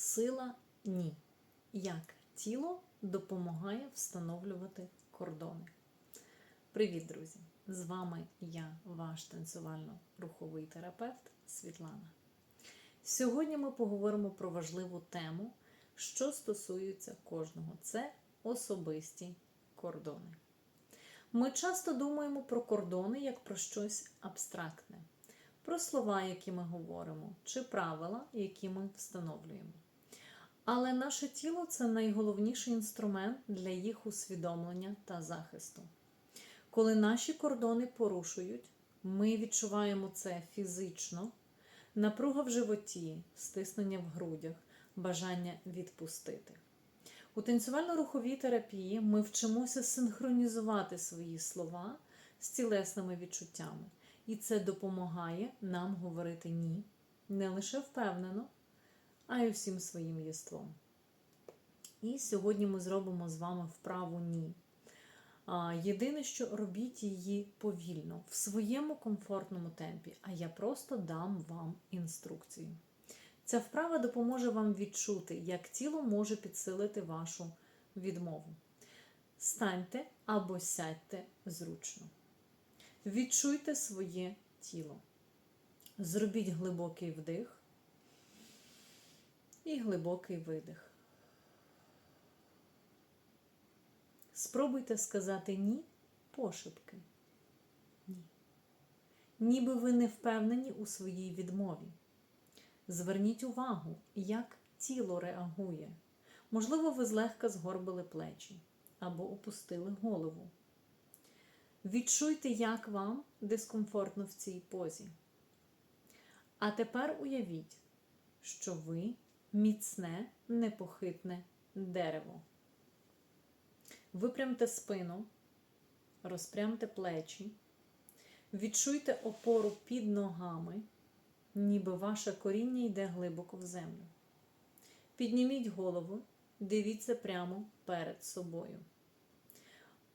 Сила ні. Як тіло допомагає встановлювати кордони. Привіт, друзі! З вами я, ваш танцювально-руховий терапевт Світлана. Сьогодні ми поговоримо про важливу тему, що стосується кожного. Це особисті кордони. Ми часто думаємо про кордони як про щось абстрактне, про слова, які ми говоримо, чи правила, які ми встановлюємо. Але наше тіло це найголовніший інструмент для їх усвідомлення та захисту. Коли наші кордони порушують, ми відчуваємо це фізично, напруга в животі, стиснення в грудях, бажання відпустити. У танцювально-руховій терапії ми вчимося синхронізувати свої слова з тілесними відчуттями, і це допомагає нам говорити ні не лише впевнено, а й усім своїм єством. І сьогодні ми зробимо з вами вправу ні. Єдине, що робіть її повільно, в своєму комфортному темпі, а я просто дам вам інструкцію. Ця вправа допоможе вам відчути, як тіло може підсилити вашу відмову. Станьте або сядьте зручно. Відчуйте своє тіло. Зробіть глибокий вдих і глибокий видих. Спробуйте сказати ні пошепки. Ні. Ніби ви не впевнені у своїй відмові. Зверніть увагу, як тіло реагує. Можливо, ви злегка згорбили плечі або опустили голову. Відчуйте, як вам дискомфортно в цій позі. А тепер уявіть, що ви міцне, непохитне дерево. Випрямте спину, розпрямте плечі, відчуйте опору під ногами, ніби ваше коріння йде глибоко в землю. Підніміть голову, дивіться прямо перед собою.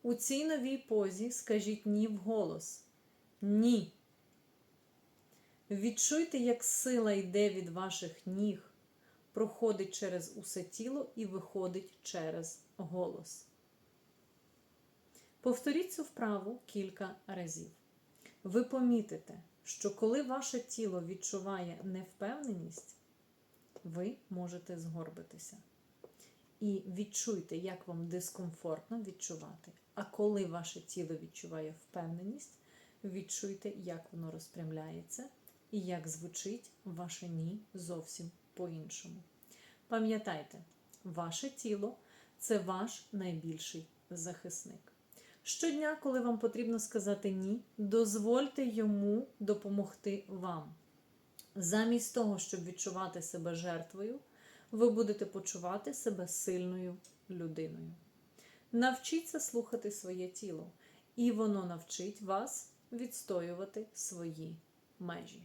У цій новій позі скажіть ні вголос. Ні. Відчуйте, як сила йде від ваших ніг, проходить через усе тіло і виходить через голос. Повторіть цю вправу кілька разів. Ви помітите, що коли ваше тіло відчуває невпевненість, ви можете згорбитися. І відчуйте, як вам дискомфортно відчувати. А коли ваше тіло відчуває впевненість, відчуйте, як воно розпрямляється і як звучить ваше ні зовсім по-іншому. Пам'ятайте, ваше тіло це ваш найбільший захисник. Щодня, коли вам потрібно сказати ні, дозвольте йому допомогти вам. Замість того, щоб відчувати себе жертвою, ви будете почувати себе сильною людиною. Навчіться слухати своє тіло, і воно навчить вас відстоювати свої межі.